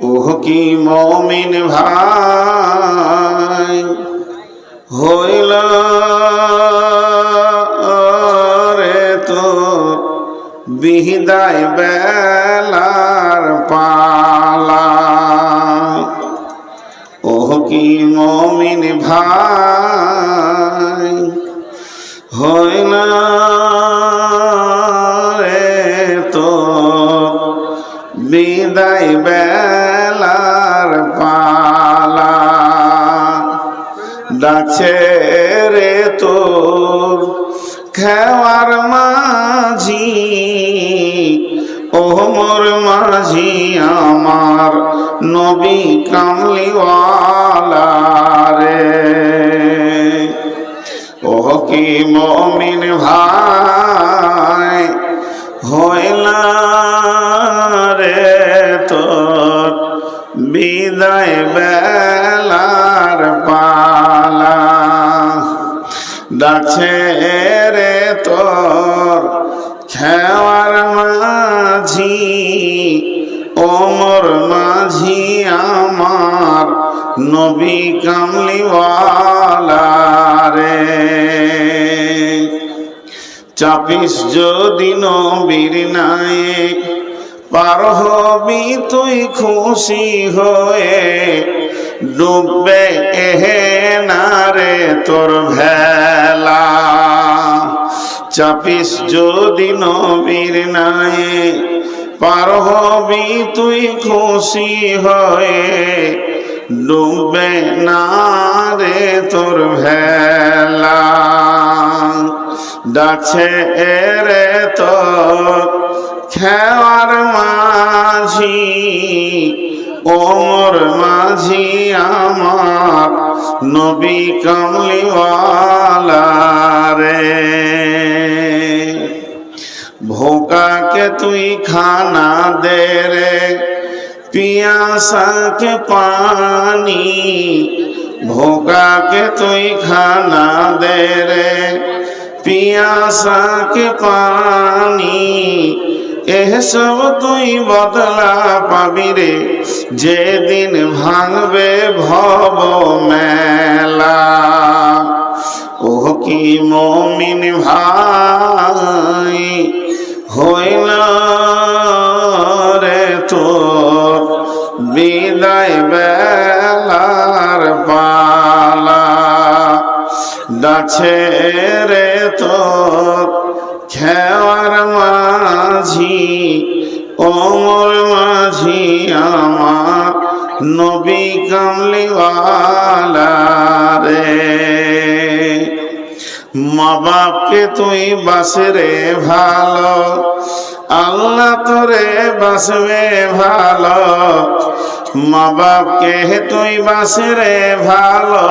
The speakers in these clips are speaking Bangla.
ওহ কি মমিন ভাই হইল রে তো বিদায় বেলার পালা। ওহ কি মমিন ভাই হইল ডাকছে রে তোর খেওয়ার মাঝি ও মোর মাঝি আমার নবী কামলিওয়ালা রে। ও কি মমিন ভাই হইলা রে তোর, বিদায় বেলার ডাকছে রে তোর খেওয়ার মাঝি ওমর মাঝি আমার নবী কামলিওয়ালা রে। চাপিস যদি নবীর নায়ে পার হবি তুই খুশি হয়ে, ডুববে এহে রে তোর ভেলা। চাপিস যদি নবীর নায়ে পার হবি তুই খুশি হয়ে। ডুববে না রে তোর ভেলা। ডাকছে এরে তো খেওয়ার মাঝি ওমর মাঝি আমার। নবী কমলিওয়ালা রে ভোকাকে তুই খানা দে রে, পিয়াসাকে পানি। ভোকাকে তুই খানা দে রে, পিয়াসাকে পানি। এসব তুই বদলা পাবি রে। যেদিন ভাঙবে ভব মেলা। ও কি মমিন ভাই, হইল রে তোর বিদায় বেলার পালা। ডাকছে রে তোর খেওয়ার মাঝি ওমর মাঝি, আমার নবী কামলিওয়ালা রে। মা বাপকে তুই বাসে রে ভালো, আল্লাহ তোরে বাসবে ভালো। মা বাপকে তুই বাসে রে ভালো,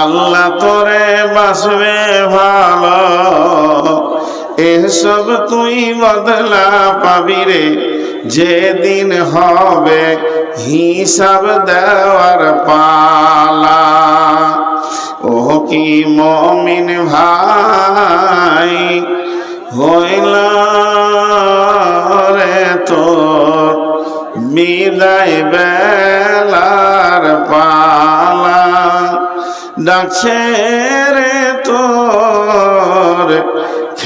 আল্লাহ তোরে বাসবে ভালো। এসব তুই বদলা পাবি রে। যেদিন হবে হিসাব দেওয়ার পালা। ও কি মমিন ভাই হইল রে তোর বিদায় বেলার পালা। ডাকছে রে তোর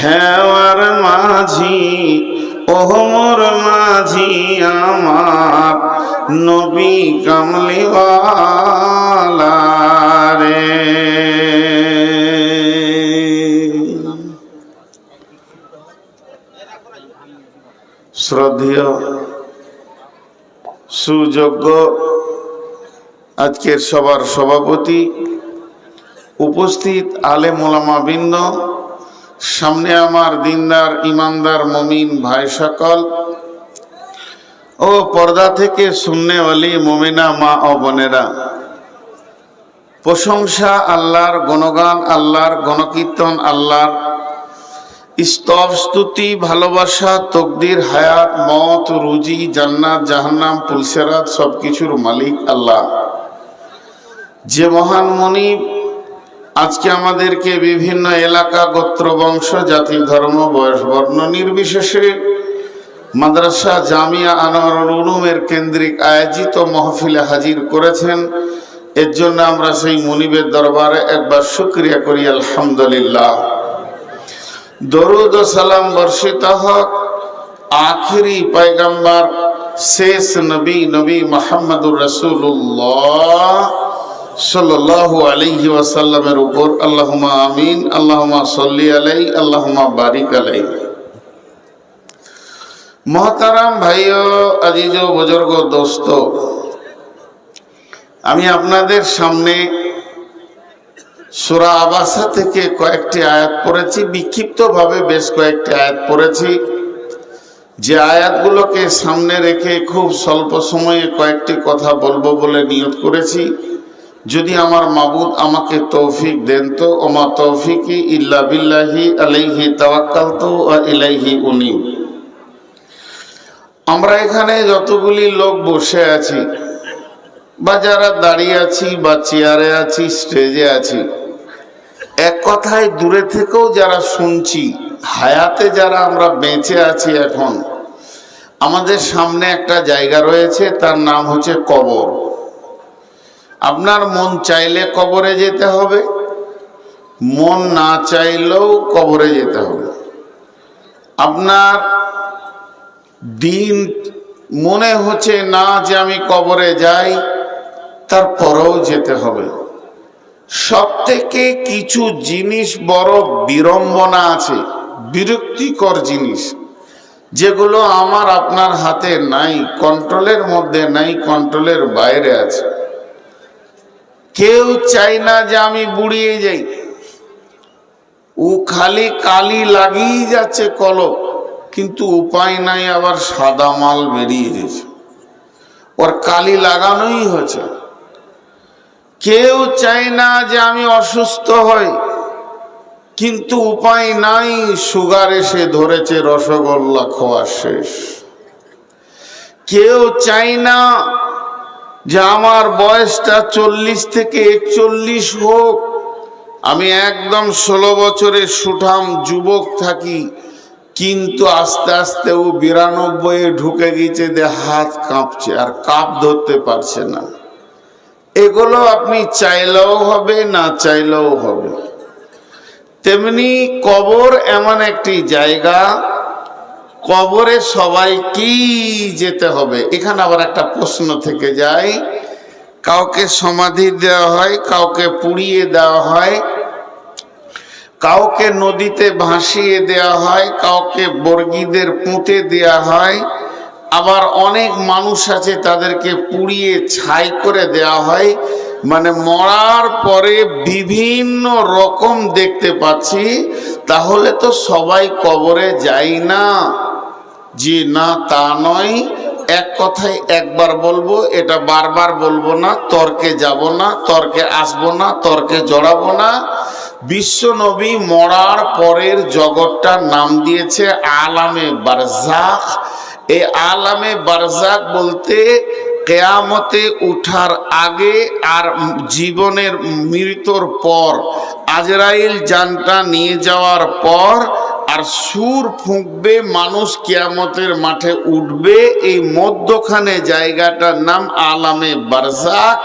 খেওয়ার মাঝি ওহমর মাঝি আমার, নবী কামলিওয়ালা রে শ্রদ্ধেয়, সুযোগ্য আজকের সবার সভাপতি, উপস্থিত আলে মোলামা মোলামাবৃন্দ সামনে আমার দিনদার, ইমানদার, মমিন ভাই সকল। ও পর্দা থেকে শূন্যওয়ালি মমিনা মা ও বোনেরা। প্রশংসা আল্লাহর গণগান, আল্লাহর গণকীর্তন, আল্লাহর স্তব স্তুতি, ভালোবাসা, তকদির, হায়াত, মত, রুজি, জান্নাত, জাহান্নাম, পুলসেরাত সব কিছুর মালিক আল্লাহ। যে মহান মনিব আজকে আমাদেরকে বিভিন্ন এলাকা, গোত্র, বংশ, জাতি, ধর্ম, বয়স, বর্ণ নির্বিশেষে মাদ্রাসা জামিয়া আনোয়ারুল উলুমের কেন্দ্রিক আয়োজিত মহফিলে হাজির করেছেন। এর জন্য আমরা সেই মনিবের দরবারে একবার শুক্রিয়া করি, আলহামদুলিল্লাহ। দরুদ ও সালাম বর্ষিত হক। আখিরি পয়গম্বর শেষ নবী নবী মোহাম্মদুর রসুল্লাহ আলাইহি ওয়াসাল্লামের উপর আল্লাহুমা আমিন আল্লাহুমা সল্লি আলাই আল্লাহুমা বারিক আলাই মহতারাম আজিজ দোস্ত, আমি আপনাদের সামনে সুরা আবাসা থেকে কয়েকটি আয়াত পড়েছি, বিক্ষিপ্তভাবে বেশ কয়েকটি আয়াত পড়েছি। যে আয়াতগুলোকে সামনে রেখে খুব স্বল্প সময়ে কয়েকটি কথা বলব বলে নিয়ত করেছি। যদি আমার মাবুদ আমাকে তৌফিক দেন তো, ওমা তৌফিকি ইল্লা বিল্লাহি আলাইহি তাওয়াক্কাল তো ইলাইহি উনিম আমরা এখানে যতগুলি লোক বসে আছি, বা যারা দাঁড়িয়ে আছি, বা চেয়ারে আছি, স্টেজে আছি, এক কথায় দূরে থেকেও যারা শুনছি, হায়াতে যারা আমরা বেঁচে আছি এখন, আমাদের সামনে একটা জায়গা রয়েছে, তার নাম হচ্ছে কবর। আপনার মন চাইলে কবরে যেতে হবে, মন না চাইলেও কবরে যেতে হবে। আপনার দিন মনে হচ্ছে না যে আমি কবরে যাই, তারপরেও যেতে হবে। সব থেকে কিছু জিনিস বড় বিড়ম্বনা আছে, বিরক্তিকর জিনিস, যেগুলো আমার আপনার হাতে নাই কন্ট্রোলের মধ্যে নাই কন্ট্রোলের বাইরে আছে। কেউ চাই না যে আমি বুড়িয়ে যাই। ও খালি কালি লাগিয়ে যাচ্ছে কলক, কিন্তু উপায় নাই আবার সাদা মাল বেরিয়ে গেছে। ওর কালি লাগানোই হয়েছে কেউ চাই না যে আমি অসুস্থ হই, কিন্তু উপায় নাই, সুগার এসে ধরেছে রসগোল্লা খাওয়া শেষ। কেউ চাই না যে আমার বয়সটা চল্লিশ থেকে একচল্লিশ হোক, আমি একদম ষোলো বছরের সুঠাম যুবক থাকি, কিন্তু আস্তে আস্তে ও বিরানব্বই ঢুকে গেছে দে হাত কাঁপছে আর কাপ ধরতে পারছে না। এগুলো আপনি চাইলেও হবে, না চাইলেও হবে। তেমনি কবর এমন একটি জায়গা কবরে সবাই কি যেতে হবে? এখানে আবার একটা প্রশ্ন থেকে যায়। কাউকে সমাধি দেওয়া হয়, কাউকে পুড়িয়ে দেওয়া হয়, কাউকে নদীতে ভাসিয়ে দেওয়া হয়, কাউকে বর্গীদের পুঁতে দেওয়া হয়। আবার অনেক মানুষ আছে তাদেরকে পুড়িয়ে ছাই করে দেওয়া হয়। মানে মরার পরে বিভিন্ন রকম দেখতে পাচ্ছি। তাহলে তো সবাই কবরে যাই না। যে না, তা নয়। এক কথায় একবার বলব, এটা বারবার বলব না, তর্কে যাব না, তর্কে আসব না, তর্কে জড়াবো না। বিশ্ব নবী মরার পরের জগৎটার নাম দিয়েছে আলামে বারজাক এই আলামে বারজাক বলতে কেয়ামতে উঠার আগে আর জীবনের মৃত্যুর পর, আজরাইল যানটা নিয়ে যাওয়ার পর আর সুর ফুঁকবে, মানুষ কিয়ামতের মাঠে উঠবে। এই মধ্যখানে জায়গাটার নাম আলামে বারজাক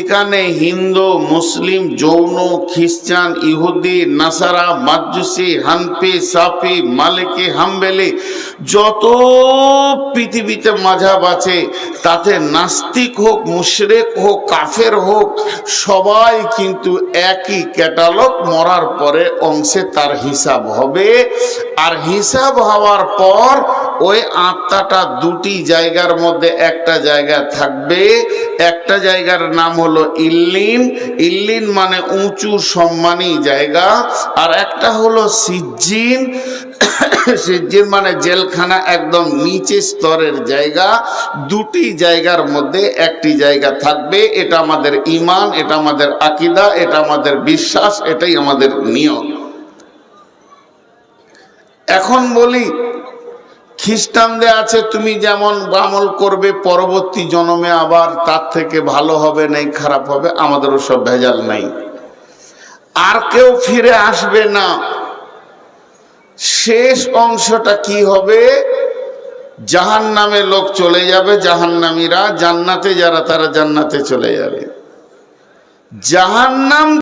এখানে হিন্দু, মুসলিম, যৌন, খ্রিস্টান, ইহুদি, নাসারা, মাজুসি, হানফি, সাফি, মালিকি, হাম্বেলি যত পৃথিবীতে মাঝাব আছে, তাতে নাস্তিক হোক, মুশরেক হোক, কাফের হোক, সবাই কিন্তু একই ক্যাটালগ মরার পরে অংশে তার হিসাব হবে। আর হিসাব হওয়ার পর ওই আত্মাটা দুটি জায়গার মধ্যে একটা জায়গা থাকবে। একটা জায়গার নাম হলো ইল্লিন। ইল্লিন মানে উঁচু সম্মানী জায়গা। আর একটা হলো সিজ্জিন। সিজ্জিন মানে জেলখানা একদম নিচে স্তরের জায়গা। দুটি জায়গার মধ্যে একটি জায়গা থাকবে। এটা আমাদের ইমান এটা আমাদের আকিদা, এটা আমাদের বিশ্বাস, এটাই আমাদের নিয়ম এখন বলি, খ্রিস্টানদের আছে, তুমি যেমন আমল করবে, পরবর্তী জন্মে আবার তার থেকে ভালো হবে, নাই খারাপ হবে আমাদের ওসব ভেজাল নাই। আর কেউ ফিরে আসবে না। শেষ অংশটা কি হবে? জাহান নামে লোক চলে যাবে, জাহান্নামীরা জান্নাতে যারা, তারা জান্নাতে চলে যাবে। জাহান্নাম